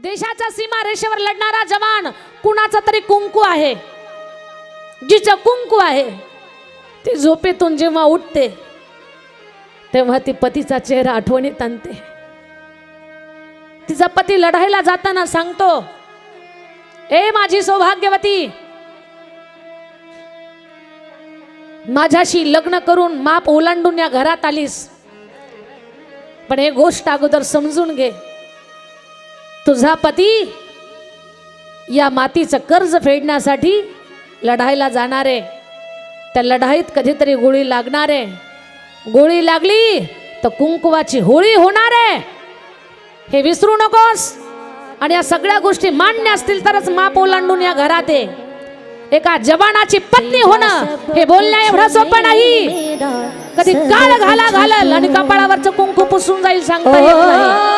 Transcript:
देशाच्या सीमा रेषेवर लढणारा जवान कुणाचा तरी कुंकू आहे. जिचं कुंकू आहे ती झोपेतून जेव्हा उठते तेव्हा ती पतीचा चेहरा आठवणीत आणते. तिचा पती लढायला जाताना सांगतो ए माझी सौभाग्यवती माझ्याशी लग्न करून माप ओलांडून या घरात आलीस. पण हे गोष्ट अगोदर समजून घे. तुझा पती या मातीचं कर्ज फेडण्यासाठी लढायला जाणार. आहे त्या लढाईत कधीतरी गोळी लागणार. आहे गोळी लागली तर कुंकुवाची होळी होणार. आहे हे विसरू नकोस. आणि या सगळ्या गोष्टी मान्य असतील तरच माप ओलांडून या घरात आहे एका जवानाची पत्नी होणं हे बोलण्या एवढं सोपं नाही. कधी काळ घाला घालल आणि कपाळावरचं कुंकू पुसून जाईल सांगता येत नाही.